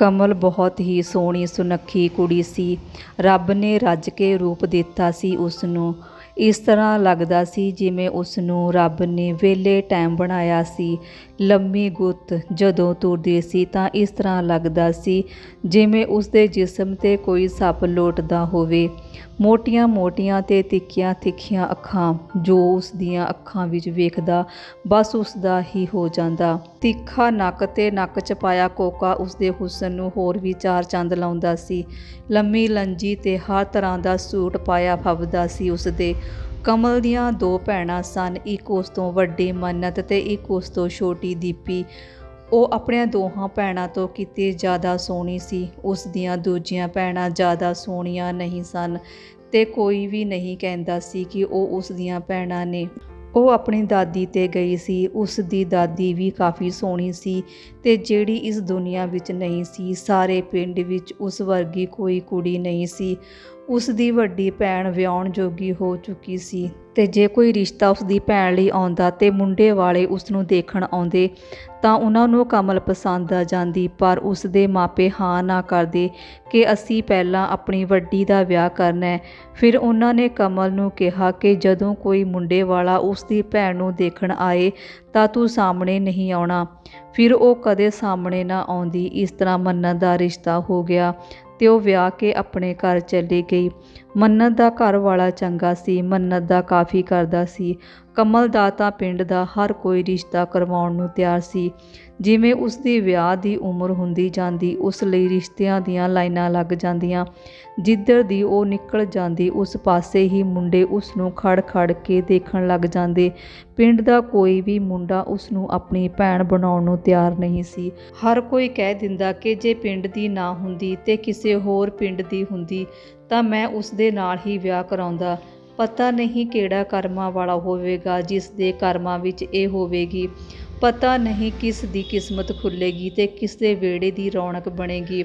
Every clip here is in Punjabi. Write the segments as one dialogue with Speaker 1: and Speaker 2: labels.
Speaker 1: ਕਮਲ ਬਹੁਤ ਹੀ ਸੋਹਣੀ ਸੁਨੱਖੀ ਕੁੜੀ ਸੀ। ਰੱਬ ਨੇ ਰੱਜ ਕੇ ਰੂਪ ਦਿੱਤਾ ਸੀ ਉਸ ਨੂੰ ਇਸ ਤਰ੍ਹਾਂ ਲੱਗਦਾ ਸੀ ਜਿਵੇਂ ਉਸ ਨੂੰ ਰੱਬ ਨੇ ਵੇਲੇ ਟਾਈਮ ਬਣਾਇਆ ਸੀ। ਲੰਮੀ ਗੁੱਤ ਜਦੋਂ ਤੁਰਦੀ ਸੀ ਤਾਂ ਇਸ ਤਰ੍ਹਾਂ ਲੱਗਦਾ ਸੀ ਜਿਵੇਂ ਉਸ ਦੇ ਜਿਸਮ ਤੇ ਕੋਈ ਸੱਪ ਲੋਟਦਾ ਹੋਵੇ। ਮੋਟੀਆਂ ਮੋਟੀਆਂ ਤੇ ਤਿੱਖੀਆਂ ਤਿੱਖੀਆਂ ਅੱਖਾਂ ਜੋ ਉਸ ਦੀਆਂ ਅੱਖਾਂ ਵਿੱਚ ਵੇਖਦਾ ਬਸ ਉਸ ਦਾ ਹੀ ਹੋ ਜਾਂਦਾ। ਤਿੱਖਾ ਨੱਕ ਤੇ ਨੱਕ 'ਚ ਪਾਇਆ ਕੋਕਾ ਉਸ ਦੇ ਹੁਸਨ ਨੂੰ ਹੋਰ ਵੀ ਚਾਰ ਚੰਦ ਲਾਉਂਦਾ ਸੀ। ਲੰਮੀ ਲੰਜੀ ਤੇ ਹਰ ਤਰ੍ਹਾਂ ਦਾ ਸੂਟ ਪਾਇਆ ਫੱਬਦਾ ਸੀ ਉਸ ਦੇ ਕਮਲ ਦੀਆਂ ਦੋ ਭੈਣਾਂ ਸਨ, ਇੱਕ ਉਸ ਤੋਂ ਵੱਡੀ ਮੰਨਤ ਤੇ ਇੱਕ ਉਸ ਤੋਂ ਛੋਟੀ ਦੀਪੀ। ਉਹ ਆਪਣੀਆਂ ਦੋਹਾਂ ਭੈਣਾਂ ਤੋਂ ਕਿਤੇ ਜ਼ਿਆਦਾ ਸੋਹਣੀ ਸੀ। ਉਸ ਦੀਆਂ ਦੂਜੀਆਂ ਭੈਣਾਂ ਜ਼ਿਆਦਾ ਸੋਹਣੀਆਂ ਨਹੀਂ ਸਨ ਤੇ ਕੋਈ ਵੀ ਨਹੀਂ ਕਹਿੰਦਾ ਸੀ ਕਿ ਉਹ ਉਸ ਦੀਆਂ ਭੈਣਾਂ ਨੇ। ਉਹ ਆਪਣੀ ਦਾਦੀ ਤੇ ਗਈ ਸੀ, ਉਸ ਦੀ ਦਾਦੀ ਵੀ ਕਾਫੀ ਸੋਹਣੀ ਸੀ ਤੇ ਜਿਹੜੀ ਇਸ ਦੁਨੀਆ ਵਿੱਚ ਨਹੀਂ ਸੀ, ਸਾਰੇ ਪਿੰਡ ਵਿੱਚ ਉਸ ਵਰਗੀ ਕੋਈ ਕੁੜੀ ਨਹੀਂ ਸੀ। ਉਸ ਦੀ ਵੱਡੀ ਭੈਣ ਵਿਆਹਣ ਜੋਗੀ ਹੋ ਚੁੱਕੀ ਸੀ ਤੇ ਜੇ ਕੋਈ ਰਿਸ਼ਤਾ ਉਸ ਦੀ ਭੈਣ ਲਈ ਆਉਂਦਾ ਤੇ ਮੁੰਡੇ ਵਾਲੇ ਉਸ ਨੂੰ ਦੇਖਣ ਆਉਂਦੇ, ਤਾਂ ਉਹਨਾਂ ਨੂੰ ਕਮਲ ਪਸੰਦ ਆ ਜਾਂਦੀ, ਪਰ ਉਸ ਦੇ ਮਾਪੇ ਹਾਂ ਨਾ ਕਰਦੇ ਕਿ ਅਸੀਂ ਪਹਿਲਾਂ ਆਪਣੀ ਵੱਡੀ ਦਾ ਵਿਆਹ ਕਰਨਾ ਹੈ। ਫਿਰ ਉਹਨਾਂ ਨੇ ਕਮਲ ਨੂੰ ਕਿਹਾ ਕਿ ਜਦੋਂ ਕੋਈ ਮੁੰਡੇ ਵਾਲਾ ਉਸ ਦੀ ਭੈਣ ਨੂੰ ਦੇਖਣ ਆਏ, ਤਾਂ ਤੂੰ ਸਾਹਮਣੇ ਨਹੀਂ ਆਉਣਾ। ਫਿਰ ਉਹ ਕਦੇ ਸਾਹਮਣੇ ਨਾ ਆਉਂਦੀ, ਇਸ ਤਰ੍ਹਾਂ ਮੰਨਣ ਦਾ ਰਿਸ਼ਤਾ ਹੋ ਗਿਆ। ਅਤੇ ਉਹ ਵਿਆਹ ਕੇ ਆਪਣੇ ਘਰ ਚਲੀ ਗਈ। ਮੰਨਤ ਦਾ ਘਰ ਵਾਲਾ ਚੰਗਾ ਸੀ, ਮੰਨਤ ਦਾ ਕਾਫੀ ਕਰਦਾ ਸੀ। ਕਮਲ ਦਾ ਤਾਂ ਪਿੰਡ ਦਾ ਹਰ ਕੋਈ ਰਿਸ਼ਤਾ ਕਰਵਾਉਣ ਨੂੰ ਤਿਆਰ ਸੀ। ਜਿਵੇਂ ਉਸ ਦੀ ਵਿਆਹ ਦੀ ਉਮਰ ਹੁੰਦੀ ਜਾਂਦੀ, ਉਸ ਲਈ ਰਿਸ਼ਤਿਆਂ ਦੀਆਂ ਲਾਈਨਾਂ ਲੱਗ ਜਾਂਦੀਆਂ। ਜਿੱਧਰ ਦੀ ਉਹ ਨਿਕਲ ਜਾਂਦੀ, ਉਸ ਪਾਸੇ ਹੀ ਮੁੰਡੇ ਉਸ ਨੂੰ ਖੜ ਖੜ ਕੇ ਦੇਖਣ ਲੱਗ ਜਾਂਦੇ। ਪਿੰਡ ਦਾ ਕੋਈ ਵੀ ਮੁੰਡਾ ਉਸ ਨੂੰ ਆਪਣੀ ਭੈਣ ਬਣਾਉਣ ਨੂੰ ਤਿਆਰ ਨਹੀਂ ਸੀ। ਹਰ ਕੋਈ ਕਹਿ ਦਿੰਦਾ ਕਿ ਜੇ ਪਿੰਡ ਦੀ ਨਾ ਹੁੰਦੀ ਤੇ ਕਿਸੇ ਹੋਰ ਪਿੰਡ ਦੀ ਹੁੰਦੀ ਤਾਂ ਮੈਂ ਉਸ ਦੇ ਨਾਲ ਹੀ ਵਿਆਹ ਕਰਾਉਂਦਾ। ਪਤਾ ਨਹੀਂ ਕਿਹੜਾ ਕਰਮਾਂ ਵਾਲਾ ਹੋਵੇਗਾ ਜਿਸ ਦੇ ਕਰਮਾਂ ਵਿੱਚ ਇਹ ਹੋਵੇਗੀ। ਪਤਾ ਨਹੀਂ ਕਿਸ ਦੀ ਕਿਸਮਤ ਖੁੱਲੇਗੀ ਤੇ ਕਿਸ ਦੇ ਵਿਹੜੇ ਦੀ ਰੌਣਕ ਬਣੇਗੀ।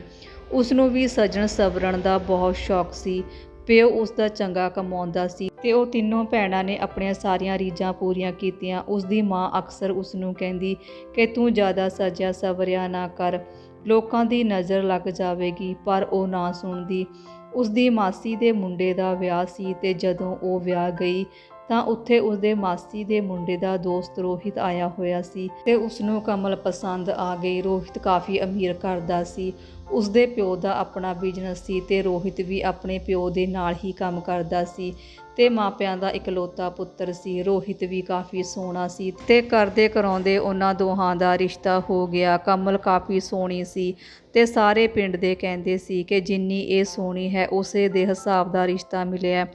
Speaker 1: ਉਸ ਨੂੰ ਵੀ ਸਜਣ ਸਵਰਨ ਦਾ ਬਹੁਤ ਸ਼ੌਕ ਸੀ। ਪਿਓ ਉਸ ਦਾ ਚੰਗਾ ਕਮਾਉਂਦਾ ਸੀ ਤੇ ਉਹ ਤਿੰਨੋਂ ਭੈਣਾਂ ਨੇ ਆਪਣੀਆਂ ਸਾਰੀਆਂ ਰੀਝਾਂ ਪੂਰੀਆਂ ਕੀਤੀਆਂ। ਉਸ ਦੀ ਮਾਂ ਅਕਸਰ ਉਸ ਨੂੰ ਕਹਿੰਦੀ ਕਿ ਤੂੰ ਜ਼ਿਆਦਾ ਸਜਿਆ ਸਵਰਿਆ ਨਾ ਕਰ। ਲੋਕਾਂ ਦੀ ਨਜ਼ਰ ਲੱਗ ਜਾਵੇਗੀ, ਪਰ ਉਹ ਨਾ ਸੁਣਦੀ। ਉਸ ਦੀ ਮਾਸੀ ਦੇ ਮੁੰਡੇ ਦਾ ਵਿਆਹ ਸੀ ਤੇ ਜਦੋਂ ਉਹ ਵਿਆਹ ਗਈ ਤਾਂ ਉੱਥੇ ਉਸਦੇ ਮਾਸੀ ਦੇ ਮੁੰਡੇ ਦਾ ਦੋਸਤ ਰੋਹਿਤ ਆਇਆ ਹੋਇਆ ਸੀ ਤੇ ਉਸ ਨੂੰ ਕਮਲ ਪਸੰਦ ਆ ਗਈ। ਰੋਹਿਤ ਕਾਫੀ ਅਮੀਰ ਘਰ ਦਾ ਸੀ। ਉਸਦੇ ਪਿਓ ਦਾ ਆਪਣਾ ਬਿਜ਼ਨਸ ਸੀ ਤੇ ਰੋਹਿਤ ਵੀ ਆਪਣੇ ਪਿਓ ਦੇ ਨਾਲ ਹੀ ਕੰਮ ਕਰਦਾ ਸੀ ਤੇ ਮਾਪਿਆਂ ਦਾ ਇਕਲੌਤਾ ਪੁੱਤਰ ਸੀ। ਰੋਹਿਤ ਵੀ ਕਾਫੀ ਸੋਹਣਾ ਸੀ ਤੇ ਕਰਦੇ ਕਰਾਉਂਦੇ ਉਹਨਾਂ ਦੋਹਾਂ ਦਾ ਰਿਸ਼ਤਾ ਹੋ ਗਿਆ। ਕਮਲ ਕਾਫੀ ਸੋਹਣੀ ਸੀ ਤੇ ਸਾਰੇ ਪਿੰਡ ਦੇ ਕਹਿੰਦੇ ਸੀ ਕਿ ਜਿੰਨੀ ਇਹ ਸੋਹਣੀ ਹੈ, ਉਸੇ ਦੇ ਹਿਸਾਬ ਦਾ ਰਿਸ਼ਤਾ ਮਿਲਿਆ।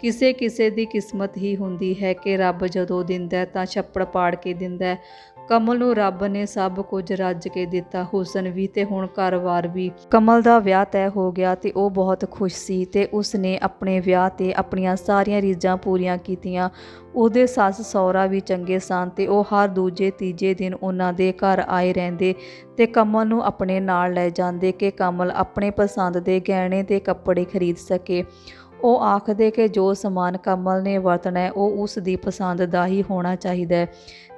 Speaker 1: ਕਿਸੇ ਕਿਸੇ ਦੀ ਕਿਸਮਤ ਹੀ ਹੁੰਦੀ ਹੈ ਕਿ ਰੱਬ ਜਦੋਂ ਦਿੰਦਾ ਤਾਂ ਛੱਪੜ ਪਾੜ ਕੇ ਦਿੰਦਾ ਕਮਲ ਨੂੰ ਰੱਬ ਨੇ ਸਭ ਕੁਝ ਰੱਜ ਕੇ ਦਿੱਤਾ। ਹੁਸਨ ਵੀ ਤੇ ਹੁਣ ਘਰ ਵਾਰ ਵੀ। ਕਮਲ ਦਾ ਵਿਆਹ ਤੈਅ ਹੋ ਗਿਆ ਤੇ ਉਹ ਬਹੁਤ ਖੁਸ਼ ਸੀ ਤੇ ਉਸ ਨੇ ਆਪਣੇ ਵਿਆਹ ਤੇ ਆਪਣੀਆਂ ਸਾਰੀਆਂ ਰੀਝਾਂ ਪੂਰੀਆਂ ਕੀਤੀਆਂ। ਉਹਦੇ ਸੱਸ ਸਹੁਰਾ ਵੀ ਚੰਗੇ ਸਨ ਤੇ ਉਹ ਹਰ ਦੂਜੇ ਤੀਜੇ ਦਿਨ ਉਹਨਾਂ ਦੇ ਘਰ ਆਏ ਰਹਿੰਦੇ ਤੇ ਕਮਲ ਨੂੰ ਆਪਣੇ ਨਾਲ ਲੈ ਜਾਂਦੇ ਕਿ ਕਮਲ ਆਪਣੇ ਪਸੰਦ ਦੇ ਗਹਿਣੇ ਤੇ ਕੱਪੜੇ ਖਰੀਦ ਸਕੇ। ਉਹ ਆਖਦੇ ਕਿ ਜੋ ਸਮਾਨ ਕਮਲ ਨੇ ਵਰਤਣਾ ਹੈ, ਉਹ ਉਸ ਦੀ ਪਸੰਦ ਦਾ ਹੀ ਹੋਣਾ ਚਾਹੀਦਾ ਹੈ।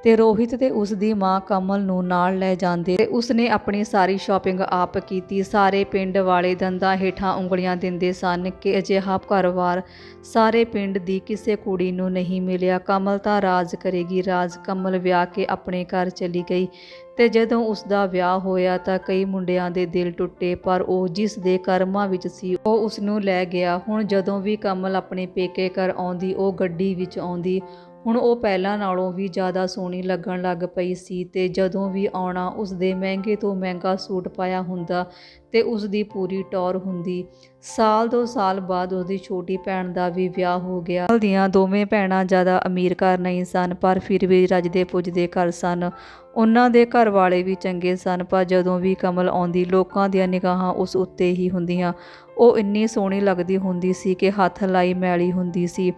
Speaker 1: ਤੇ ਰੋਹਿਤ ਤੇ ਉਸ ਦੀ ਮਾਂ ਕਮਲ ਨੂੰ ਨਾਲ ਲੈ ਜਾਂਦੇ ਤੇ ਉਸਨੇ ਆਪਣੀ ਸਾਰੀ ਸ਼ਾਪਿੰਗ ਆਪ ਕੀਤੀ। ਸਾਰੇ ਪਿੰਡ ਵਾਲੇ ਦੰਦਾਂ ਹੇਠਾਂ ਉਂਗਲੀਆਂ ਦਿੰਦੇ ਸਨ ਕਿ ਅਜਿਹਾ ਘਰਵਾਰ ਸਾਰੇ ਪਿੰਡ ਦੀ ਕਿਸੇ ਕੁੜੀ ਨੂੰ ਨਹੀਂ ਮਿਲਿਆ। ਕਮਲ ਤਾਂ ਰਾਜ ਕਰੇਗੀ। ਰਾਜ ਕਮਲ ਵਿਆਹ ਕੇ ਆਪਣੇ ਘਰ ਚਲੀ ਗਈ ਤੇ ਜਦੋਂ ਉਸ ਦਾ ਵਿਆਹ ਹੋਇਆ ਤਾਂ ਕਈ ਮੁੰਡਿਆਂ ਦੇ ਦਿਲ ਟੁੱਟੇ, ਪਰ ਉਹ ਜਿਸ ਦੇ ਕਰਮਾਂ ਵਿੱਚ ਸੀ, ਉਹ ਉਸ ਨੂੰ ਲੈ ਗਿਆ। ਹੁਣ ਜਦੋਂ ਵੀ ਕਮਲ ਆਪਣੇ ਪੇਕੇ ਘਰ ਆਉਂਦੀ, ਉਹ ਗੱਡੀ ਵਿੱਚ ਆਉਂਦੀ ਹੁਣ ਉਹ ਪਹਿਲਾਂ ਨਾਲੋਂ ਵੀ ਜ਼ਿਆਦਾ ਸੋਹਣੀ ਲੱਗਣ ਲੱਗ ਪਈ ਸੀ ਤੇ ਜਦੋਂ ਵੀ ਆਉਣਾ ਉਸ ਦੇ ਮਹਿੰਗੇ ਤੋਂ ਮਹਿੰਗਾ ਸੂਟ ਪਾਇਆ ਹੁੰਦਾ ਤੇ ਉਸ ਦੀ ਪੂਰੀ ਟੌਰ ਹੁੰਦੀ। ਸਾਲ ਦੋ ਸਾਲ ਬਾਅਦ ਉਹਦੀ ਛੋਟੀ ਭੈਣ ਦਾ ਵੀ ਵਿਆਹ ਹੋ ਗਿਆ। ਕਮਲ ਦੀਆਂ ਦੋਵੇਂ ਭੈਣਾਂ ਜ਼ਿਆਦਾ ਅਮੀਰ ਘਰ ਨਹੀਂ ਸਨ, ਪਰ ਫਿਰ ਵੀ ਰੱਜਦੇ ਪੁੱਜਦੇ ਘਰ ਸਨ। ਉਹਨਾਂ ਦੇ ਘਰ ਵਾਲੇ ਵੀ ਚੰਗੇ ਸਨ, ਪਰ ਜਦੋਂ ਵੀ ਕਮਲ ਆਉਂਦੀ, ਲੋਕਾਂ ਦੀਆਂ ਨਿਗਾਹਾਂ ਉਸ ਉੱਤੇ ਹੀ ਹੁੰਦੀਆਂ। ਉਹ ਇੰਨੀ ਸੋਹਣੀ ਲੱਗਦੀ ਹੁੰਦੀ ਸੀ ਕਿ ਹੱਥ ਲਾਈ ਮੈਲੀ ਹੁੰਦੀ ਸੀ।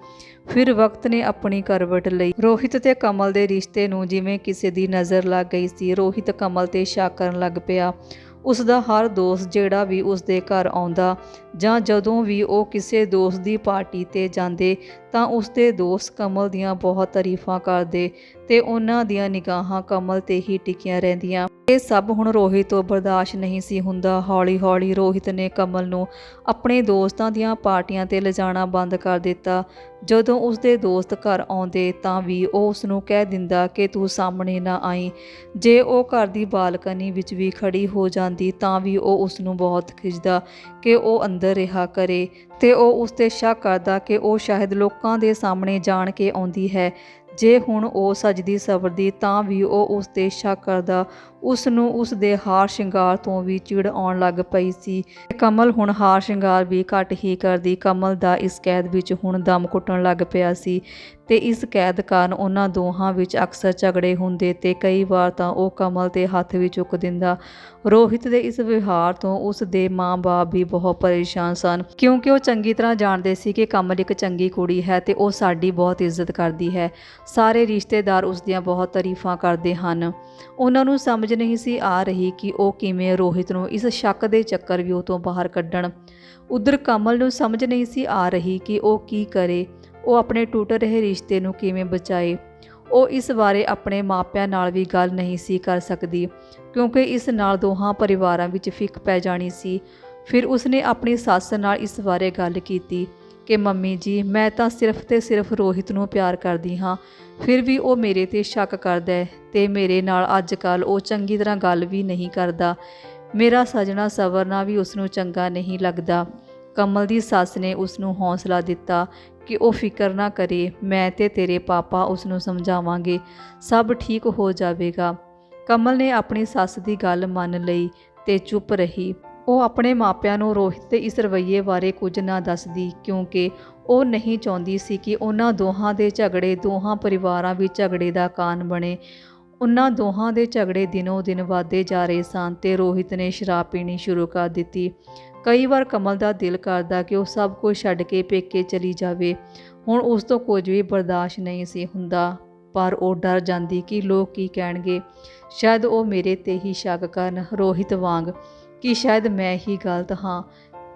Speaker 1: ਫਿਰ ਵਕਤ ਨੇ ਆਪਣੀ ਕਰਵਟ ਲਈ। ਰੋਹਿਤ ਤੇ ਕਮਲ ਦੇ ਰਿਸ਼ਤੇ ਨੂੰ ਜਿਵੇਂ ਕਿਸੇ ਦੀ ਨਜ਼ਰ ਲੱਗ ਗਈ ਸੀ, ਰੋਹਿਤ ਕਮਲ ਤੇ ਸ਼ੱਕ ਕਰਨ ਲੱਗ ਪਿਆ। ਉਸ ਦਾ ਹਰ ਦੋਸਤ ਜਿਹੜਾ ਵੀ ਉਸ ਦੇ ਘਰ ਆਉਂਦਾ ਜਾਂ ਜਦੋਂ ਵੀ ਉਹ ਕਿਸੇ ਦੋਸਤ ਦੀ ਪਾਰਟੀ ਤੇ ਜਾਂਦੇ ਤਾਂ ਉਸਦੇ ਦੋਸਤ ਕਮਲ ਦੀਆਂ ਬਹੁਤ ਤਾਰੀਫਾਂ ਕਰਦੇ ਤੇ ਉਹਨਾਂ ਦੀਆਂ ਨਿਗਾਹਾਂ ਕਮਲ ਤੇ ਹੀ ਟਿਕੀਆਂ ਰਹਿੰਦੀਆਂ। ਇਹ ਸਭ ਹੁਣ ਰੋਹਿਤ ਤੋਂ ਬਰਦਾਸ਼ਤ ਨਹੀਂ ਸੀ ਹੁੰਦਾ। ਹੌਲੀ-ਹੌਲੀ ਰੋਹਿਤ ਨੇ ਕਮਲ ਨੂੰ ਆਪਣੇ ਦੋਸਤਾਂ ਦੀਆਂ ਪਾਰਟੀਆਂ ਤੇ ਲਿਜਾਣਾ ਬੰਦ ਕਰ ਦਿੱਤਾ। ਜਦੋਂ ਉਸਦੇ ਦੋਸਤ ਘਰ ਆਉਂਦੇ ਤਾਂ ਵੀ ਉਹ ਉਸ ਨੂੰ ਕਹਿ ਦਿੰਦਾ ਕਿ ਤੂੰ ਸਾਹਮਣੇ ਨਾ ਆਈ। ਜੇ ਉਹ ਘਰ ਦੀ ਬਾਲਕਨੀ ਵਿੱਚ ਵੀ ਖੜੀ ਹੋ ਜਾਂਦੀ ਤਾਂ ਵੀ ਉਹ ਉਸ ਨੂੰ ਬਹੁਤ ਖਿੱਚਦਾ ਕਿ ਉਹ ਅੰਦਰ ਰਿਹਾ ਕਰੇ ਤੇ ਉਹ ਉਸ ਤੇ ਸ਼ੱਕ ਕਰਦਾ ਕਿ ਉਹ ਸ਼ਾਇਦ ਲੋਕਾਂ ਦੇ ਸਾਹਮਣੇ ਜਾਣ ਕੇ ਆਉਂਦੀ ਹੈ। ਜੇ ਹੁਣ ਉਹ ਸਜਦੀ ਸਵਰਦੀ ਤਾਂ ਵੀ ਉਹ ਉਸ ਤੇ ਸ਼ੱਕ ਕਰਦਾ ਉਸ ਨੂੰ ਉਸ ਦੇ ਹਾਰ ਸ਼ਿੰਗਾਰ ਤੋਂ ਵੀ ਚਿੜ ਆਉਣ ਲੱਗ ਪਈ ਸੀ। ਕਮਲ ਹੁਣ ਹਾਰ ਸ਼ਿੰਗਾਰ ਵੀ ਘੱਟ ਹੀ ਕਰਦੀ। ਕਮਲ ਦਾ ਇਸ ਕੈਦ ਵਿੱਚ ਹੁਣ ਦਮ ਘੁੱਟਣ ਲੱਗ ਪਿਆ ਸੀ। ਤੇ ਇਸ ਕੈਦ ਕਾਰਨ ਉਹਨਾਂ ਦੋਹਾਂ ਵਿੱਚ ਅਕਸਰ ਝਗੜੇ ਹੁੰਦੇ ਤੇ ਕਈ ਵਾਰ ਤਾਂ ਉਹ ਕਮਲ ਤੇ ਹੱਥ ਵੀ ਚੁੱਕ ਦਿੰਦਾ। ਰੋਹਿਤ ਦੇ ਇਸ ਵਿਵਹਾਰ ਤੋਂ ਉਸ ਦੇ ਮਾਂ-ਬਾਪ ਵੀ ਬਹੁਤ ਪਰੇਸ਼ਾਨ ਸਨ, ਕਿਉਂਕਿ ਉਹ ਚੰਗੀ ਤਰ੍ਹਾਂ ਜਾਣਦੇ ਸੀ ਕਿ ਕਮਲ ਇੱਕ ਚੰਗੀ ਕੁੜੀ ਹੈ ਤੇ ਉਹ ਸਾਡੀ ਬਹੁਤ ਇੱਜ਼ਤ ਕਰਦੀ ਹੈ। ਸਾਰੇ ਰਿਸ਼ਤੇਦਾਰ ਉਸ ਦੀਆਂ ਬਹੁਤ ਤਾਰੀਫਾਂ ਕਰਦੇ ਹਨ। ਉਹਨਾਂ ਨੂੰ ਸਮਝ ਨਹੀਂ ਸੀ ਆ ਰਹੀ ਕਿ ਉਹ ਕਿਵੇਂ ਰੋਹਿਤ ਨੂੰ ਇਸ ਸ਼ੱਕ ਦੇ ਚੱਕਰ ਵੀ ਉਹ ਤੋਂ ਬਾਹਰ ਕੱਢਣ। ਉਧਰ ਕਮਲ ਨੂੰ ਸਮਝ ਨਹੀਂ ਸੀ ਆ ਰਹੀ ਕਿ ਉਹ ਕੀ ਕਰੇ। ਉਹ ਆਪਣੇ ਟੁੱਟ ਰਹੇ ਰਿਸ਼ਤੇ ਨੂੰ ਕਿਵੇਂ ਬਚਾਏ? ਉਹ ਇਸ ਬਾਰੇ ਆਪਣੇ ਮਾਪਿਆਂ ਨਾਲ ਵੀ ਗੱਲ ਨਹੀਂ ਸੀ ਕਰ ਸਕਦੀ, ਕਿਉਂਕਿ ਇਸ ਨਾਲ ਦੋਹਾਂ ਪਰਿਵਾਰਾਂ ਵਿੱਚ ਫਿੱਕ ਪੈ ਜਾਣੀ ਸੀ। ਫਿਰ ਉਸਨੇ ਆਪਣੀ ਸੱਸ ਨਾਲ ਇਸ ਬਾਰੇ ਗੱਲ ਕੀਤੀ ਕਿ, ਮੰਮੀ ਜੀ, ਮੈਂ ਤਾਂ ਸਿਰਫ ਤੇ ਸਿਰਫ ਰੋਹਿਤ ਨੂੰ ਪਿਆਰ ਕਰਦੀ ਹਾਂ। ਫਿਰ ਵੀ ਉਹ ਮੇਰੇ ਤੇ ਸ਼ੱਕ ਕਰਦਾ ਹੈ ਤੇ ਮੇਰੇ ਨਾਲ ਅੱਜ ਕੱਲ ਉਹ ਚੰਗੀ ਤਰ੍ਹਾਂ ਗੱਲ ਵੀ ਨਹੀਂ ਕਰਦਾ। ਮੇਰਾ ਸਜਣਾ ਸਵਰਨਾ ਵੀ ਉਸ ਨੂੰ ਚੰਗਾ ਨਹੀਂ ਲੱਗਦਾ। ਕਮਲ ਦੀ ਸੱਸ ਨੇ ਉਸ ਨੂੰ ਹੌਸਲਾ ਦਿੱਤਾ ਕਿ ਉਹ ਫਿਕਰ ਨਾ ਕਰੇ, ਮੈਂ ਤੇ ਤੇਰੇ ਪਾਪਾ ਉਸ ਨੂੰ ਸਮਝਾਵਾਂਗੇ, ਸਭ ਠੀਕ ਹੋ ਜਾਵੇਗਾ। ਕਮਲ ਨੇ ਆਪਣੀ ਸੱਸ ਦੀ ਗੱਲ ਮੰਨ ਲਈ ਤੇ ਚੁੱਪ ਰਹੀ। ਉਹ ਆਪਣੇ ਮਾਪਿਆਂ ਨੂੰ ਰੋਹਿਤ ਦੇ ਇਸ ਰਵੱਈਏ ਬਾਰੇ ਕੁਝ ਨਾ ਦੱਸਦੀ, ਕਿਉਂਕਿ ਉਹ ਨਹੀਂ ਚਾਹੁੰਦੀ ਸੀ ਕਿ ਉਹਨਾਂ ਦੋਹਾਂ ਦੇ ਝਗੜੇ ਦੋਹਾਂ ਪਰਿਵਾਰਾਂ ਵਿੱਚ ਝਗੜੇ ਦਾ ਕਾਰਨ ਬਣੇ। ਉਹਨਾਂ ਦੋਹਾਂ ਦੇ ਝਗੜੇ ਦਿਨੋ ਦਿਨ ਵਧਦੇ ਜਾ ਰਹੇ ਸਨ ਤੇ ਰੋਹਿਤ ਨੇ ਸ਼ਰਾਬ ਪੀਣੀ ਸ਼ੁਰੂ ਕਰ ਦਿੱਤੀ। ਕਈ ਵਾਰ ਕਮਲ ਦਾ ਦਿਲ ਕਰਦਾ ਕਿ ਉਹ ਸਭ ਕੁਝ ਛੱਡ ਕੇ ਪੇਕੇ ਚਲੀ ਜਾਵੇ। ਹੁਣ ਉਸ ਤੋਂ ਕੁਝ ਵੀ ਬਰਦਾਸ਼ਤ ਨਹੀਂ ਸੀ ਹੁੰਦਾ, ਪਰ ਉਹ ਡਰ ਜਾਂਦੀ ਕਿ ਲੋਕ ਕੀ ਕਹਿਣਗੇ। ਸ਼ਾਇਦ ਉਹ ਮੇਰੇ ਤੇ ਹੀ ਸ਼ੱਕ ਕਰਨ, ਰੋਹਿਤ ਵਾਂਗ ਕਿ ਸ਼ਾਇਦ ਮੈਂ ਹੀ ਗਲਤ ਹਾਂ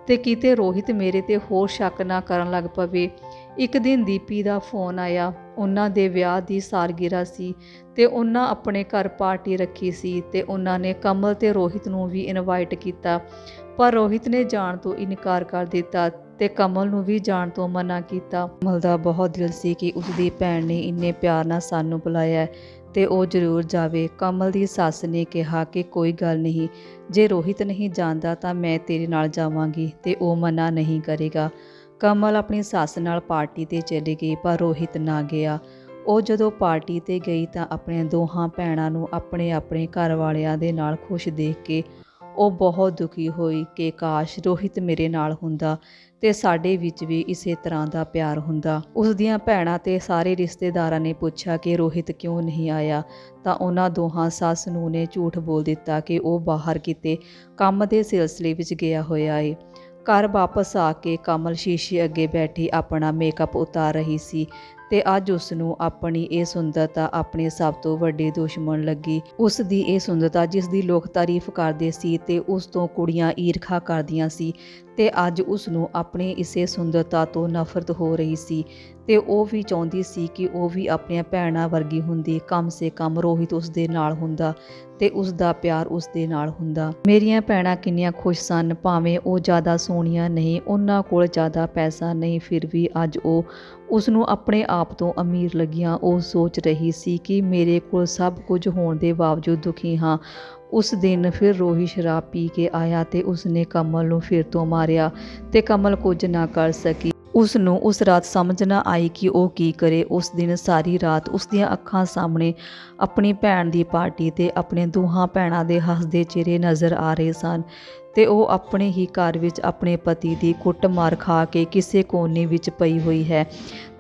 Speaker 1: ਤੇ ਕਿਤੇ ਰੋਹਿਤ ਮੇਰੇ ਤੇ ਹੋਰ ਸ਼ੱਕ ਨਾ ਕਰਨ ਲੱਗ ਪਵੇ। ਇੱਕ ਦਿਨ ਦੀਪੀ ਦਾ ਫੋਨ ਆਇਆ। ਉਹਨਾਂ ਦੇ ਵਿਆਹ ਦੀ ਸਾਲਗਿਰਾ ਸੀ ਤੇ ਉਹਨਾਂ ਆਪਣੇ ਘਰ ਪਾਰਟੀ ਰੱਖੀ ਸੀ ਤੇ ਉਹਨਾਂ ਨੇ ਕਮਲ ਤੇ ਰੋਹਿਤ ਨੂੰ ਵੀ ਇਨਵਾਈਟ ਕੀਤਾ। ਪਰ ਰੋਹਿਤ ਨੇ ਜਾਣ ਤੋਂ ਇਨਕਾਰ ਕਰ ਦਿੱਤਾ ਤੇ ਕਮਲ ਨੂੰ ਵੀ ਜਾਣ ਤੋਂ ਮਨਾ ਕੀਤਾ। ਕਮਲ ਦਾ ਬਹੁਤ ਦਿਲ ਸੀ ਕਿ ਉਸ ਦੀ ਭੈਣ ਨੇ ਇੰਨੇ ਪਿਆਰ ਨਾਲ ਸਾਨੂੰ ਬੁਲਾਇਆ ਹੈ ਤੇ ਉਹ ਜ਼ਰੂਰ ਜਾਵੇ। ਕਮਲ ਦੀ ਸੱਸ ਨੇ ਕਿਹਾ ਕਿ ਕੋਈ ਗੱਲ ਨਹੀਂ, ਜੇ ਰੋਹਿਤ ਨਹੀਂ ਜਾਂਦਾ ਤਾਂ ਮੈਂ ਤੇਰੇ ਨਾਲ ਜਾਵਾਂਗੀ ਤੇ ਉਹ ਮਨਾ ਨਹੀਂ ਕਰੇਗਾ। ਕਮਲ ਆਪਣੀ ਸੱਸ ਨਾਲ ਪਾਰਟੀ ਤੇ ਚਲੀ ਗਈ ਪਰ ਰੋਹਿਤ ਨਾ ਗਿਆ। ਉਹ ਜਦੋਂ ਪਾਰਟੀ ਤੇ ਗਈ ਤਾਂ ਆਪਣੇ ਦੋਹਾਂ ਭੈਣਾਂ ਨੂੰ ਆਪਣੇ ਆਪਣੇ ਘਰ ਵਾਲਿਆਂ ਦੇ ਨਾਲ ਖੁਸ਼ ਦੇਖ ਕੇ ਉਹ ਬਹੁਤ ਦੁਖੀ ਹੋਈ ਕਿ ਕਾਸ਼ ਰੋਹਿਤ ਮੇਰੇ ਨਾਲ ਹੁੰਦਾ ਤੇ ਸਾਡੇ ਵਿੱਚ ਵੀ ਇਸੇ ਤਰ੍ਹਾਂ ਦਾ ਪਿਆਰ ਹੁੰਦਾ। ਉਸ ਦੀਆਂ ਭੈਣਾਂ ਤੇ ਸਾਰੇ ਰਿਸ਼ਤੇਦਾਰਾਂ ਨੇ ਪੁੱਛਿਆ ਕਿ ਰੋਹਿਤ ਕਿਉਂ ਨਹੀਂ ਆਇਆ? ਤਾਂ ਉਹਨਾਂ ਦੋਹਾਂ ਸੱਸ ਨੂੰ ਨੇ ਝੂਠ ਬੋਲ ਦਿੱਤਾ ਕਿ ਉਹ ਬਾਹਰ ਕਿਤੇ ਕੰਮ ਦੇ ਸਿਲਸਿਲੇ ਵਿੱਚ ਗਿਆ ਹੋਇਆ ਏ। ਘਰ ਵਾਪਸ ਆ ਕੇ ਕਮਲ ਸ਼ੀਸ਼ੇ ਅੱਗੇ ਬੈਠੀ ਆਪਣਾ ਮੇਕਅਪ ਉਤਾਰ ਰਹੀ ਸੀ। ਤੇ ਅੱਜ ਉਸ ਨੂੰ ਆਪਣੀ ਇਹ ਸੁੰਦਰਤਾ ਆਪਣੇ ਸਭ ਤੋਂ ਵੱਡੇ ਦੁਸ਼ਮਣ ਲੱਗੀ। ਉਸ ਦੀ ਇਹ ਸੁੰਦਰਤਾ ਜਿਸ ਦੀ ਲੋਕ ਤਾਰੀਫ ਕਰਦੇ ਸੀ ਤੇ ਉਸ ਤੋਂ ਕੁੜੀਆਂ ਈਰਖਾ ਕਰਦੀਆਂ ਸੀ ਤੇ ਅੱਜ ਉਸ ਨੂੰ ਆਪਣੀ ਇਸੇ ਸੁੰਦਰਤਾ ਤੋਂ ਨਫ਼ਰਤ ਹੋ ਰਹੀ ਸੀ ਤੇ ਉਹ ਵੀ ਚਾਹੁੰਦੀ ਸੀ ਕਿ ਉਹ ਵੀ ਆਪਣੀਆਂ ਭੈਣਾਂ ਵਰਗੀ ਹੁੰਦੀ, ਕਮ ਸੇ ਕਮ ਰੋਹਿਤ ਉਸ ਦੇ ਨਾਲ ਹੁੰਦਾ ਤੇ ਉਸ ਦਾ ਪਿਆਰ ਉਸ ਦੇ ਨਾਲ ਹੁੰਦਾ। ਮੇਰੀਆਂ ਭੈਣਾਂ ਕਿੰਨੀਆਂ ਖੁਸ਼ ਸਨ, ਭਾਵੇਂ ਉਹ ਜ਼ਿਆਦਾ ਸੋਹਣੀਆਂ ਨਹੀਂ, ਉਹਨਾਂ ਕੋਲ ਜ਼ਿਆਦਾ ਪੈਸਾ ਨਹੀਂ, ਫਿਰ ਵੀ ਅੱਜ ਉਹ ਉਸ ਨੂੰ ਆਪਣੇ ਆਪ ਤੋਂ ਅਮੀਰ ਲੱਗੀਆਂ। ਉਹ ਸੋਚ ਰਹੀ ਸੀ ਕਿ ਮੇਰੇ ਕੋਲ ਸਭ ਕੁਝ ਹੋਣ ਦੇ ਬਾਵਜੂਦ ਦੁਖੀ ਹਾਂ। ਉਸ ਦਿਨ ਫਿਰ ਰੋਹੀ ਸ਼ਰਾਬ ਪੀ ਕੇ ਆਇਆ ਤੇ ਉਸਨੇ ਕਮਲ ਨੂੰ ਫਿਰ ਤੋਂ ਮਾਰਿਆ ਤੇ ਕਮਲ ਕੁਝ ਨਾ ਕਰ ਸਕੀ। ਉਸ ਨੂੰ ਉਸ ਰਾਤ ਸਮਝ ਨਾ ਆਈ ਕਿ ਉਹ ਕੀ ਕਰੇ। ਉਸ ਦਿਨ ਸਾਰੀ ਰਾਤ ਉਸ ਦੀਆਂ ਅੱਖਾਂ ਸਾਹਮਣੇ ਆਪਣੀ ਭੈਣ ਦੀ ਪਾਰਟੀ ਤੇ ਆਪਣੇ ਦੋਹਾਂ ਭੈਣਾਂ ਦੇ ਹੱਸਦੇ ਚਿਹਰੇ ਨਜ਼ਰ ਆ ਰਹੇ ਸਨ। ਤੇ ਉਹ ਆਪਣੇ ਹੀ ਘਰ ਵਿੱਚ ਆਪਣੇ ਪਤੀ ਦੀ ਕੁੱਟਮਾਰ ਖਾ ਕੇ ਕਿਸੇ ਕੋਨੇ ਵਿੱਚ ਪਈ ਹੋਈ ਹੈ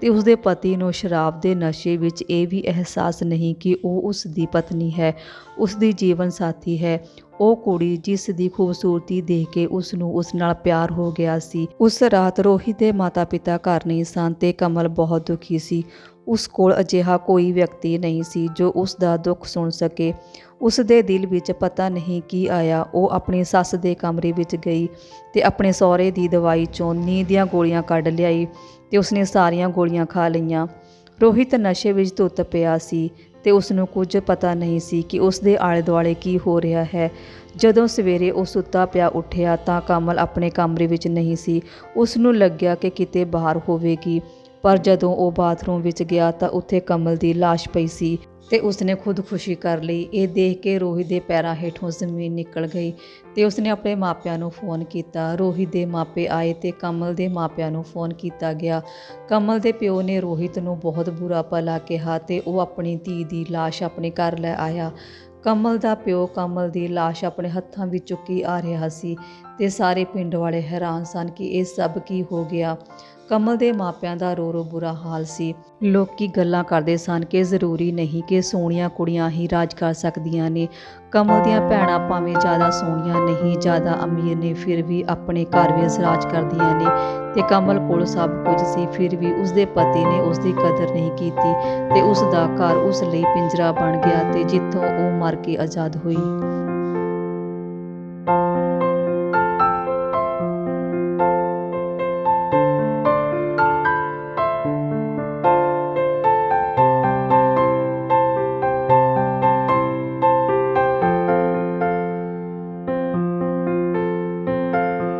Speaker 1: ਤੇ ਉਸਦੇ ਪਤੀ ਨੂੰ ਸ਼ਰਾਬ ਦੇ ਨਸ਼ੇ ਵਿੱਚ ਇਹ ਵੀ ਅਹਿਸਾਸ ਨਹੀਂ ਕਿ ਉਹ ਉਸ ਦੀ ਪਤਨੀ ਹੈ ਉਸ ਦੀ ਜੀਵਨ ਸਾਥੀ ਹੈ। ਉਹ ਕੁੜੀ ਜਿਸ ਦੀ ਖੂਬਸੂਰਤੀ ਦੇਖ ਕੇ ਉਸ ਨੂੰ ਉਸ ਨਾਲ ਪਿਆਰ ਹੋ ਗਿਆ ਸੀ। ਉਸ ਰਾਤ ਰੋਹਿਤ ਦੇ ਮਾਤਾ-ਪਿਤਾ ਘਰ ਨਹੀਂ ਸਨ ਤੇ ਕਮਲ ਬਹੁਤ ਦੁਖੀ ਸੀ। ਉਸ ਕੋਲ ਅਜਿਹਾ ਕੋਈ ਵਿਅਕਤੀ ਨਹੀਂ ਸੀ ਜੋ ਉਸ ਦਾ ਦੁੱਖ ਸੁਣ ਸਕੇ। ਉਸ ਦੇ ਦਿਲ ਵਿੱਚ ਪਤਾ ਨਹੀਂ ਕੀ ਆਇਆ। ਉਹ ਆਪਣੀ ਸੱਸ ਦੇ ਕਮਰੇ ਵਿੱਚ ਗਈ ਤੇ ਆਪਣੇ ਸਹੁਰੇ ਦੀ ਦਵਾਈ ਚੋਂ ਨੀਂਦ ਦੀਆਂ ਗੋਲੀਆਂ ਕੱਢ ਲਿਆਈ ਤੇ ਉਸਨੇ ਸਾਰੀਆਂ ਗੋਲੀਆਂ ਖਾ ਲਈਆਂ। ਰੋਹਿਤ ਨਸ਼ੇ ਵਿੱਚ ਧੁੱਤ ਪਿਆ ਸੀ ਤੇ ਉਸ ਨੂੰ ਕੁਝ ਪਤਾ ਨਹੀਂ ਸੀ ਕਿ ਉਸ ਦੇ ਆਲੇ ਦੁਆਲੇ ਕੀ ਹੋ ਰਿਹਾ ਹੈ। ਜਦੋਂ ਸਵੇਰੇ ਉਹ ਸੁੱਤਾ ਪਿਆ ਉੱਠਿਆ ਤਾਂ ਕਮਲ ਆਪਣੇ ਕਮਰੇ ਵਿੱਚ ਨਹੀਂ ਸੀ। ਉਸ ਨੂੰ ਲੱਗਿਆ ਕਿ ਕਿਤੇ ਬਾਹਰ ਹੋਵੇਗੀ। ਪਰ ਜਦੋਂ ਉਹ ਬਾਥਰੂਮ ਵਿੱਚ ਗਿਆ ਤਾਂ ਉੱਥੇ ਕਮਲ ਦੀ ਲਾਸ਼ ਪਈ ਸੀ ਤੇ ਉਸਨੇ ਖੁਦਕੁਸ਼ੀ ਕਰ ਲਈ। ਇਹ ਦੇਖ ਕੇ ਰੋਹਿਤ ਦੇ ਪੈਰਾਂ ਹੇਠੋਂ ਜ਼ਮੀਨ ਨਿਕਲ ਗਈ ਤੇ ਉਸਨੇ ਆਪਣੇ ਮਾਪਿਆਂ ਨੂੰ ਫੋਨ ਕੀਤਾ। ਰੋਹਿਤ ਦੇ ਮਾਪੇ ਆਏ ਤੇ ਕਮਲ ਦੇ ਮਾਪਿਆਂ ਨੂੰ ਫੋਨ ਕੀਤਾ ਗਿਆ। ਕਮਲ ਦੇ ਪਿਓ ਨੇ ਰੋਹਿਤ ਨੂੰ ਬਹੁਤ ਬੁਰਾ ਭਲਾ ਕਿਹਾ ਤੇ ਉਹ ਆਪਣੀ ਧੀ ਦੀ ਲਾਸ਼ ਆਪਣੇ ਘਰ ਲੈ ਆਇਆ। ਕਮਲ ਦਾ ਪਿਓ ਕਮਲ ਦੀ ਲਾਸ਼ ਆਪਣੇ ਹੱਥਾਂ ਵਿੱਚ ਚੁੱਕੀ ਆ ਰਿਹਾ ਸੀ ਤੇ ਸਾਰੇ ਪਿੰਡ ਵਾਲੇ ਹੈਰਾਨ ਸਨ ਕਿ ਇਹ ਸਭ ਕੀ ਹੋ ਗਿਆ। ਕਮਲ ਦੇ ਮਾਪਿਆਂ ਦਾ ਰੋ ਰੋ ਬੁਰਾ ਹਾਲ ਸੀ। ਲੋਕੀ ਗੱਲਾਂ ਕਰਦੇ ਸਨ ਕਿ ਜ਼ਰੂਰੀ ਨਹੀਂ ਕਿ ਸੋਹਣੀਆਂ ਕੁੜੀਆਂ ਹੀ ਰਾਜ ਕਰ ਸਕਦੀਆਂ ਨੇ। ਕਮਲ ਦੀਆਂ ਭੈਣਾਂ ਭਾਵੇਂ ਜ਼ਿਆਦਾ ਸੋਹਣੀਆਂ ਨਹੀਂ, ਜ਼ਿਆਦਾ ਅਮੀਰ ਨੇ, ਫਿਰ ਵੀ ਆਪਣੇ ਘਰ ਵਿੱਚ ਰਾਜ ਕਰਦੀਆਂ ਨੇ। ਤੇ ਕਮਲ ਕੋਲ ਸਭ ਕੁਝ ਸੀ, ਫਿਰ ਵੀ ਉਸਦੇ ਪਤੀ ਨੇ ਉਸਦੀ ਕਦਰ ਨਹੀਂ ਕੀਤੀ ਤੇ ਉਸ ਦਾ ਘਰ ਉਸ ਲਈ ਪਿੰਜਰਾ ਬਣ ਗਿਆ ਤੇ ਜਿੱਥੋਂ ਉਹ ਮਰ ਕੇ ਆਜ਼ਾਦ ਹੋਈ।